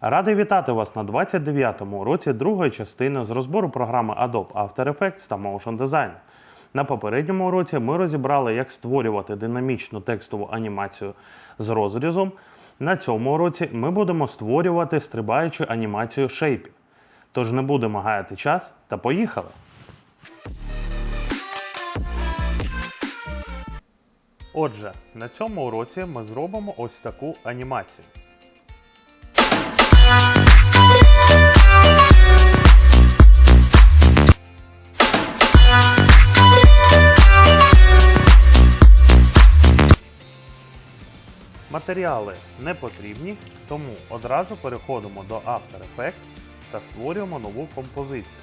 Радий вітати вас на 29-му уроці другої частини з розбору програми Adobe After Effects та Motion Design. На попередньому уроці ми розібрали, як створювати динамічну текстову анімацію з розрізом. На цьому уроці ми будемо створювати стрибаючу анімацію шейпів. Тож не будемо гаяти час та поїхали! Отже, на цьому уроці ми зробимо ось таку анімацію. Матеріали не потрібні, тому одразу переходимо до After Effects та створюємо нову композицію.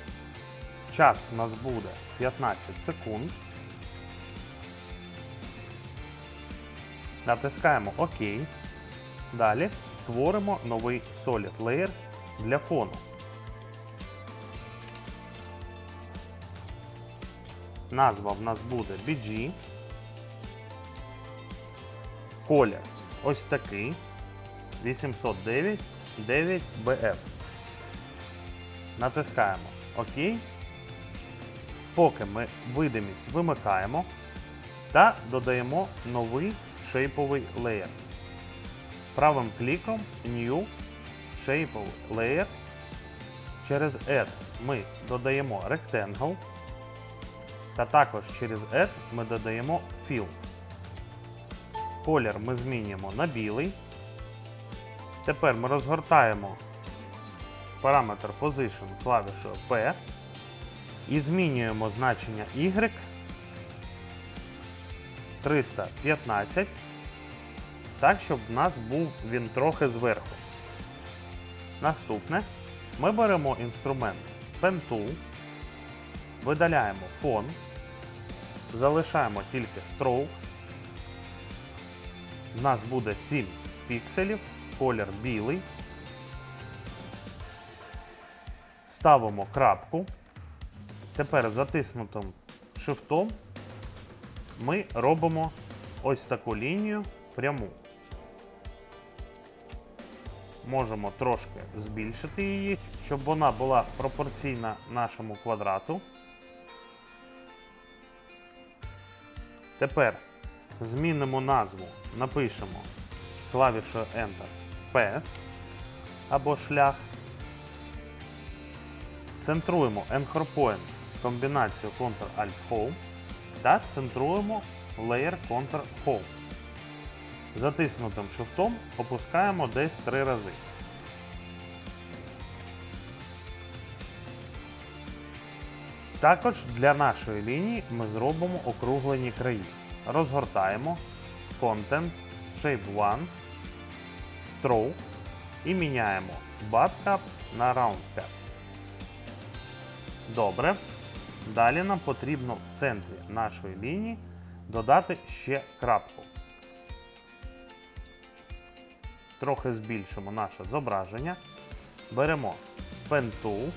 Час у нас буде 15 секунд. Натискаємо ОК. Далі створимо новий Solid Layer для фону. Назва в нас буде BG. Колір ось такий 809 9BF. Натискаємо ОК. Поки ми видимість вимикаємо та додаємо новий шейповий леєр. Правим кліком New Shapeable Layer. Через Add ми додаємо Rectangle. Та також через Add ми додаємо Fill. Колір ми змінюємо на білий. Тепер ми розгортаємо параметр Position клавішою P і змінюємо значення Y 315, так, щоб в нас був він трохи зверху. Наступне ми беремо інструмент Pen Tool, видаляємо фон, залишаємо тільки Stroke. У нас буде 7 пікселів, колір білий. Ставимо крапку. Тепер затиснутим шифтом ми робимо ось таку лінію пряму. Можемо трошки збільшити її, щоб вона була пропорційна нашому квадрату. Тепер змінимо назву, напишемо клавішою Enter PS або шлях. Центруємо Anchor Point комбінацію Ctrl-Alt-Home та центруємо Layer Ctrl-Home. Затиснутим шифтом опускаємо десь 3 рази. Також для нашої лінії ми зробимо округлені краї. Розгортаємо Contents, Shape 1, Stroke і міняємо Butt Cap на Round Cap. Добре. Далі нам потрібно в центрі нашої лінії додати ще крапку. Трохи збільшимо наше зображення. Беремо Pen Tool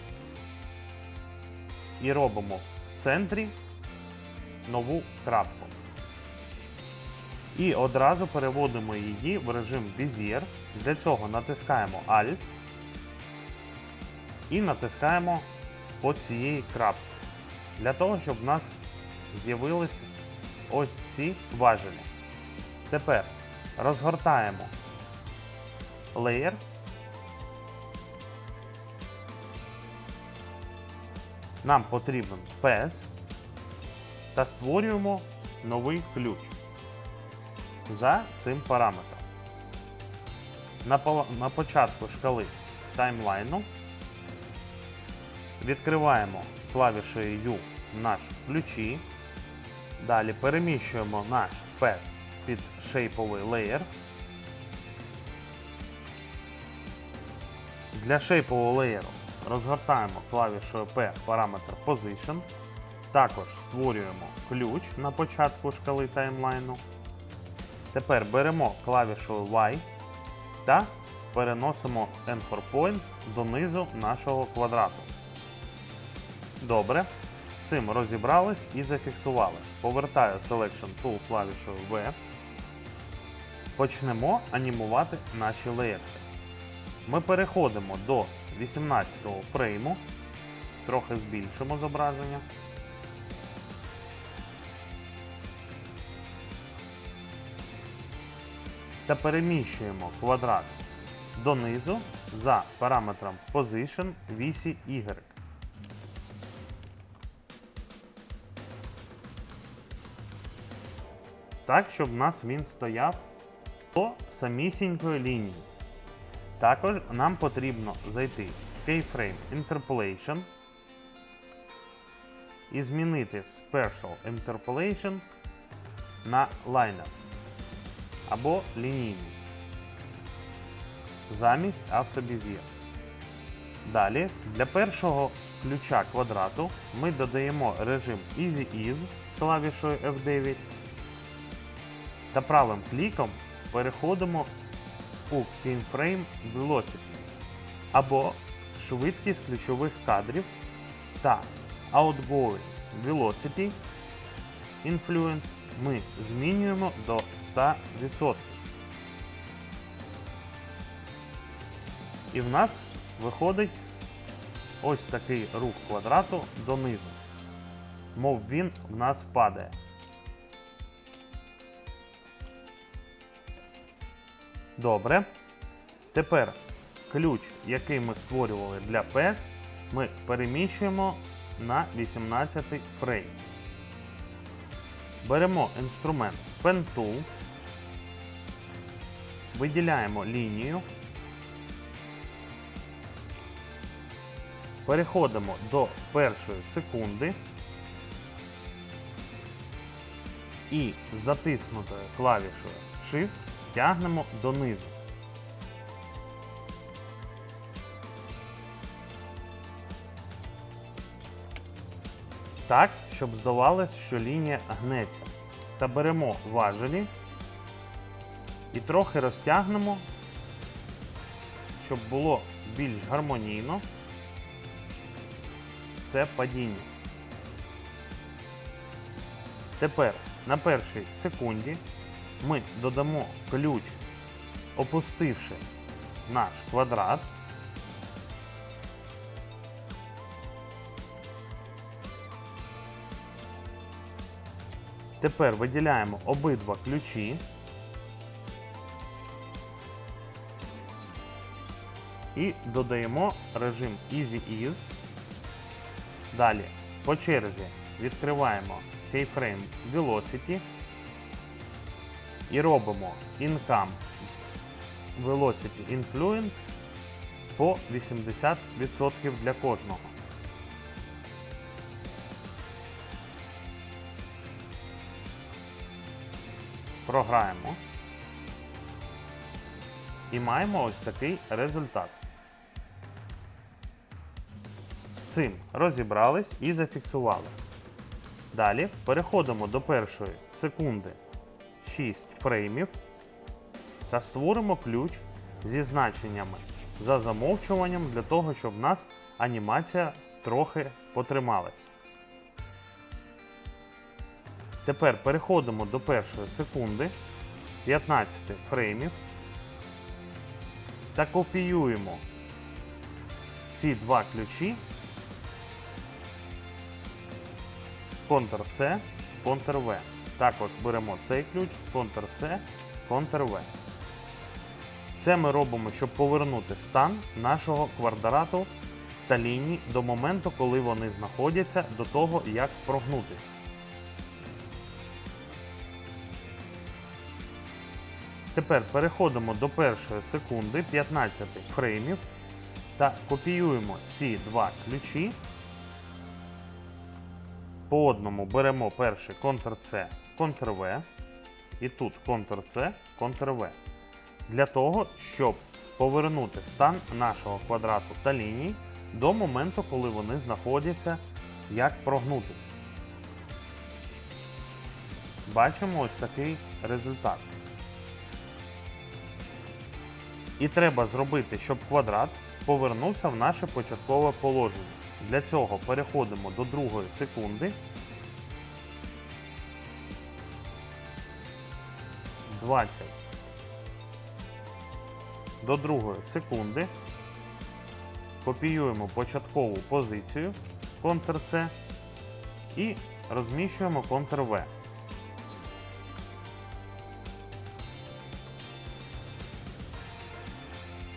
і робимо в центрі нову крапку. І одразу переводимо її в режим Bezier. Для цього натискаємо Alt і натискаємо по цієї крапки. Для того, щоб в нас з'явилися ось ці важелі. Тепер розгортаємо леєр. Нам потрібен PS та створюємо новий ключ за цим параметром. На, початку шкали таймлайну відкриваємо клавішею U наш ключі. Далі переміщуємо наш PS під шейповий леєр. Для шейпового леєру розгортаємо клавішою P параметр Position. Також створюємо ключ на початку шкали таймлайну. Тепер беремо клавішою Y та переносимо Anchor Point донизу нашого квадрату. Добре. З цим розібрались і зафіксували. Повертаю Selection Tool клавішою V. Почнемо анімувати наші леєрси. ми переходимо до 18 фрейму, трохи збільшимо зображення. Та переміщуємо квадрат донизу за параметром Position вісі Y. Так, щоб в нас він стояв по самісінької лінії. Також нам потрібно зайти в Keyframe Interpolation і змінити Special Interpolation на Liner або лінійний замість автобізір. Далі для першого ключа квадрату ми додаємо режим Easy Ease клавішою F9. Та правим кліком переходимо у Keyframe Velocity або швидкість ключових кадрів та Outgoing Velocity Influence ми змінюємо до 100%. І в нас виходить ось такий рух квадрату донизу. Мов він в нас падає. Добре. Тепер ключ, який ми створювали для PS, ми переміщуємо на 18 фрейм. Беремо інструмент Pen Tool, виділяємо лінію, переходимо до першої секунди і затиснутою клавішою Shift тягнемо донизу. Так, щоб здавалось, що лінія гнеться. Та беремо важелі і трохи розтягнемо, щоб було більш гармонійно це падіння. Тепер на першій секунді ми додамо ключ, опустивши наш квадрат. Тепер виділяємо обидва ключі. І додаємо режим Easy Ease. Далі по черзі відкриваємо Keyframe Velocity і робимо Income Velocity Influence по 80% для кожного. Програємо. І маємо ось такий результат. З цим розібрались і зафіксували. Далі переходимо до першої секунди 6 фреймів та створимо ключ зі значеннями за замовчуванням для того, щоб в нас анімація трохи потрималась. Тепер переходимо до першої секунди 15 фреймів та копіюємо ці два ключі Ctrl-C, Ctrl-V. Також беремо цей ключ, Ctrl-C, Ctrl-V. Це ми робимо, щоб повернути стан нашого квадрату та ліній до моменту, коли вони знаходяться до того, як прогнутися. Тепер переходимо до першої секунди 15 фреймів та копіюємо ці два ключі. По одному беремо перший Ctrl-C, Ctrl-V і тут Ctrl-C, Ctrl-V. Для того, щоб повернути стан нашого квадрату та ліній до моменту, коли вони знаходяться, як прогнутися. Бачимо ось такий результат. І треба зробити, щоб квадрат повернувся в наше початкове положення. Для цього переходимо до другої секунди. 20 до другої секунди. Копіюємо початкову позицію Ctrl-C і розміщуємо Ctrl-V.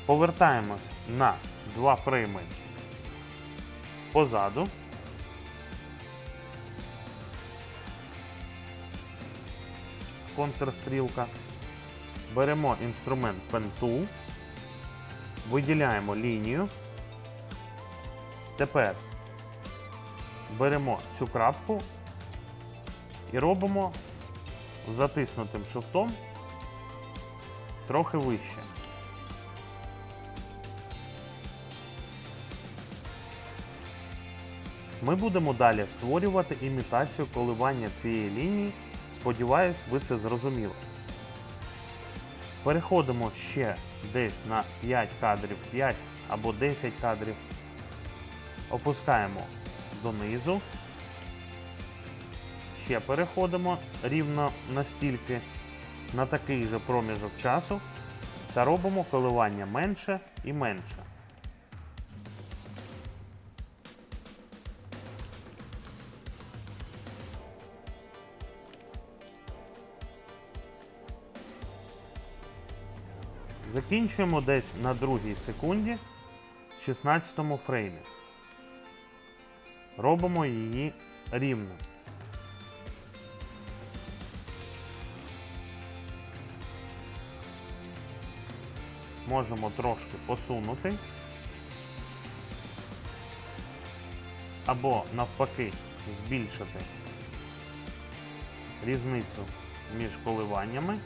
Повертаємось на два фрейми позаду. Контрстрілка. Беремо інструмент Tool, виділяємо лінію. Тепер беремо цю крапку і робимо затиснутим шифтом трохи вище. Ми будемо далі створювати імітацію коливання цієї лінії. Сподіваюсь, ви це зрозуміли. Переходимо ще десь на 5 кадрів, 5 або 10 кадрів. Опускаємо донизу. Ще переходимо рівно настільки на такий же проміжок часу та робимо коливання менше і менше. Закінчуємо десь на другій секунді, 16 фреймі. Робимо її рівно. Можемо трошки посунути. Або навпаки збільшити різницю між коливаннями.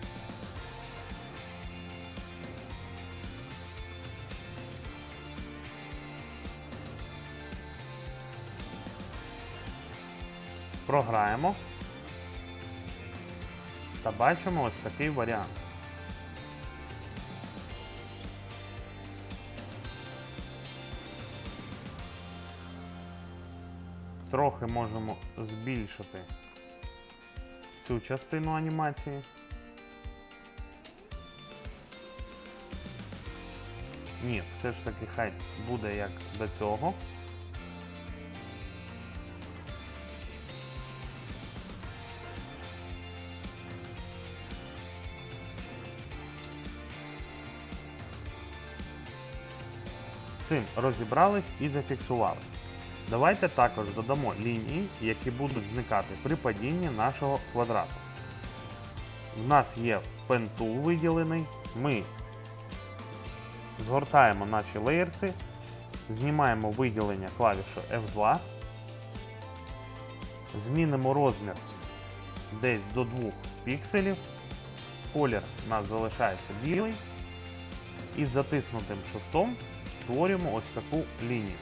Програємо та бачимо ось такий варіант. Трохи можемо збільшити цю частину анімації. Ні, все ж таки хай буде як до цього. Цим розібрались і зафіксували. Давайте також додамо лінії, які будуть зникати при падінні нашого квадрату. В нас є Tool виділений. Ми згортаємо наші леєрси, знімаємо виділення клавішою F2, змінимо розмір десь до 2 пікселів. Колір у нас залишається білий. І затиснутим шифтом створюємо ось таку лінію.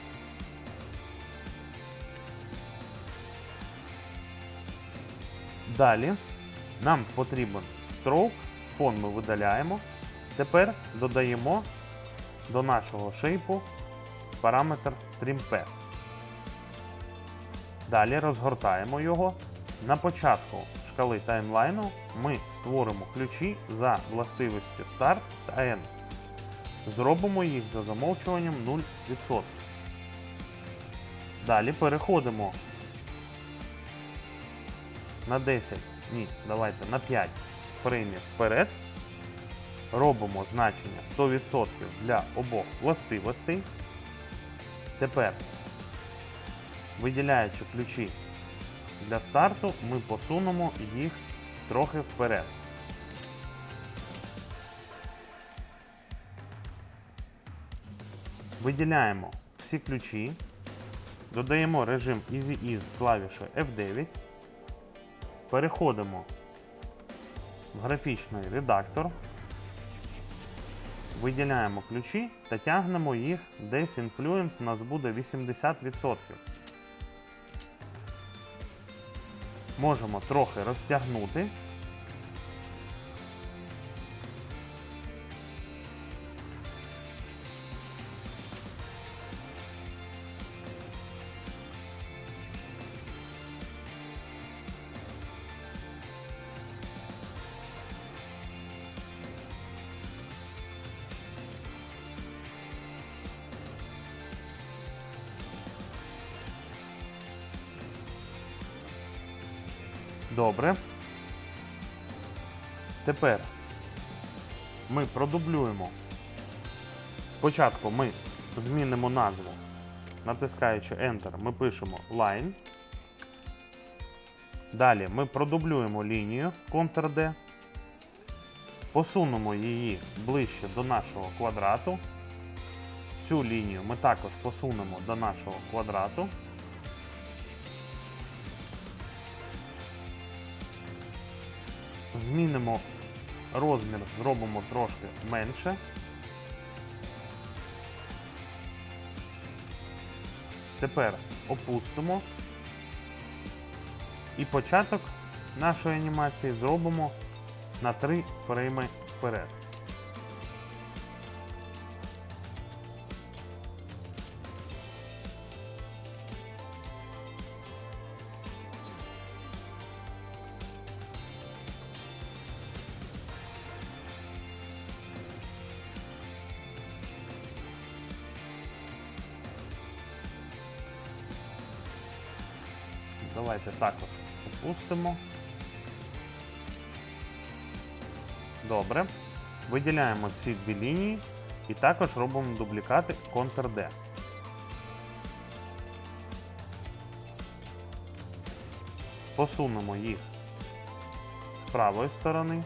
Далі нам потрібен stroke, фон ми видаляємо. Тепер додаємо до нашого шейпу параметр TrimPath. Далі розгортаємо його. На початку шкали таймлайну ми створимо ключі за властивістю Start та End. Зробимо їх за замовчуванням 0%. Далі переходимо на 10, ні, давайте на 5 фреймів вперед. Робимо значення 100% для обох властивостей. Тепер, виділяючи ключі для старту, ми посунемо їх трохи вперед. Виділяємо всі ключі, додаємо режим Easy Ease клавішою F9, переходимо в графічний редактор, виділяємо ключі та тягнемо їх десь інфлюенс у нас буде 80%. Можемо трохи розтягнути. Добре. Тепер ми продублюємо. Спочатку ми змінимо назву. Натискаючи Enter, ми пишемо Line. Далі ми продублюємо лінію Ctrl-D. Посунемо її ближче до нашого квадрату. Цю лінію ми також посунемо до нашого квадрату. Змінимо розмір, зробимо трошки менше. Тепер опустимо і початок нашої анімації зробимо на 3 фрейми вперед. Давайте також опустимо. Добре. Виділяємо ці дві лінії і також робимо дублікати Ctrl-D. Посунемо їх з правої сторони.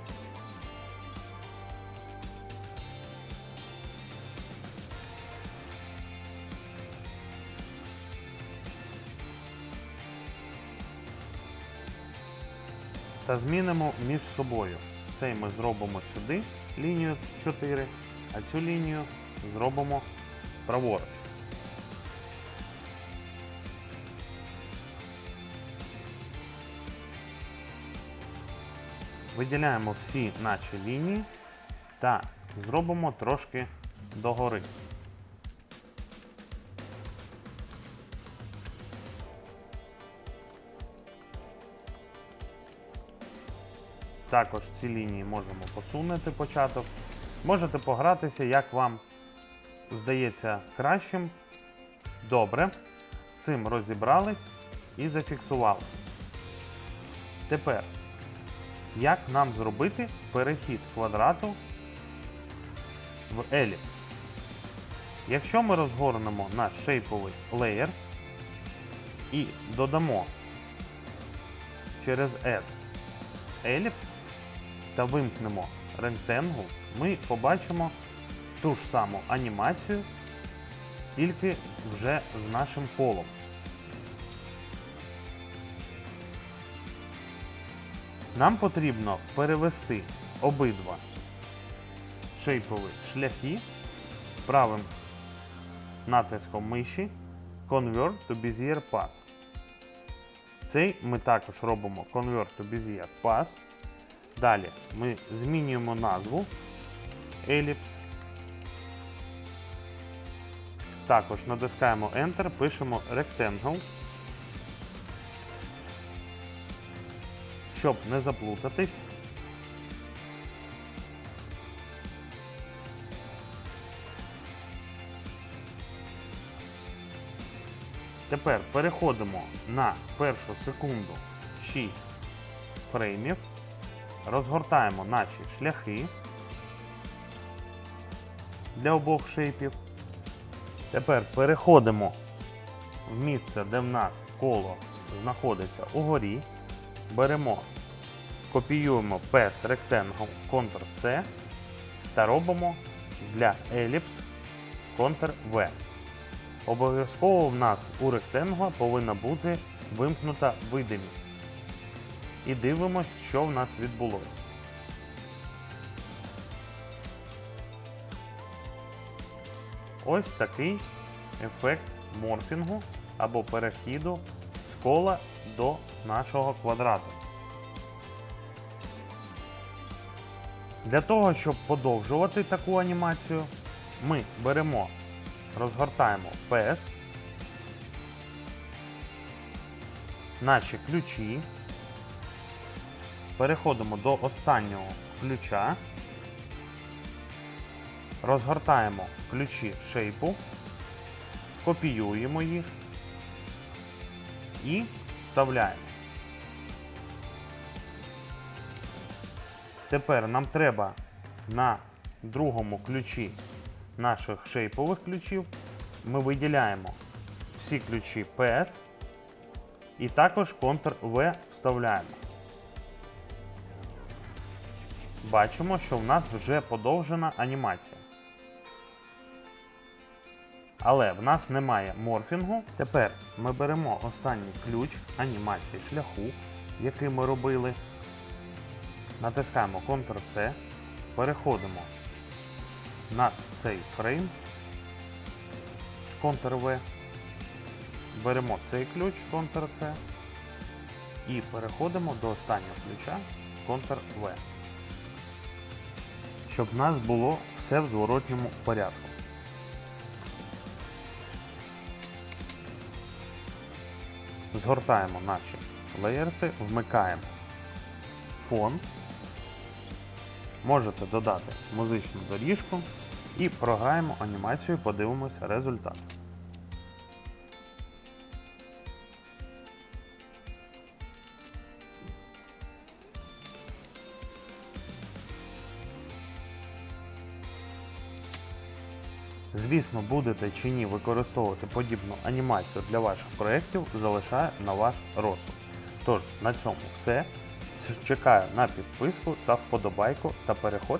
Та змінимо між собою. Цей ми зробимо сюди лінію 4, а цю лінію зробимо праворуч. Виділяємо всі наші лінії та зробимо трошки догори. Також ці лінії можемо посунути початок. Можете погратися, як вам здається кращим. Добре. З цим розібрались і зафіксували. Тепер, як нам зробити перехід квадрату в еліпс? Якщо ми розгорнемо наш шейповий леєр і додамо через Add еліпс та вимкнемо Rectangle, ми побачимо ту ж саму анімацію, тільки вже з нашим полом. Нам потрібно перевести обидва шейпові шляхи правим натиском миші Convert to Bezier Path. Цей ми також робимо Convert to Bezier Path. Далі ми змінюємо назву Ellipse. Також натискаємо Enter, пишемо Rectangle. Щоб не заплутатись. Тепер переходимо на першу секунду 6 фреймів, розгортаємо наші шляхи для обох шейпів. Тепер переходимо в місце, де в нас коло знаходиться угорі. Беремо, копіюємо PS Rectangle Ctrl-C та робимо для еліпс Ctrl-V. Обов'язково в нас у ректенгла повинна бути вимкнута видимість. І дивимось, що в нас відбулося. Ось такий ефект морфінгу або перехіду з кола до нашого квадрату. Для того, щоб подовжувати таку анімацію, ми беремо розгортаємо PS, наші ключі, переходимо до останнього ключа, розгортаємо ключі шейпу, копіюємо їх і вставляємо. Тепер нам треба на другому ключі наших шейпових ключів. Ми виділяємо всі ключі PS і також контур V вставляємо. Бачимо, що в нас вже подовжена анімація. Але в нас немає морфінгу. Тепер ми беремо останній ключ анімації шляху, який ми робили. Натискаємо Ctrl-C, переходимо на цей фрейм, Ctrl-V, беремо цей ключ Ctrl-C і переходимо до останнього ключа Ctrl-V. Щоб в нас було все в зворотньому порядку. Згортаємо наші леєрси, вмикаємо фон. Можете додати музичну доріжку і програємо анімацію, подивимося результат. Звісно, будете чи ні використовувати подібну анімацію для ваших проєктів, залишаю на ваш розсуд. Тож, на цьому все. Чекаю на підписку та вподобайку та переход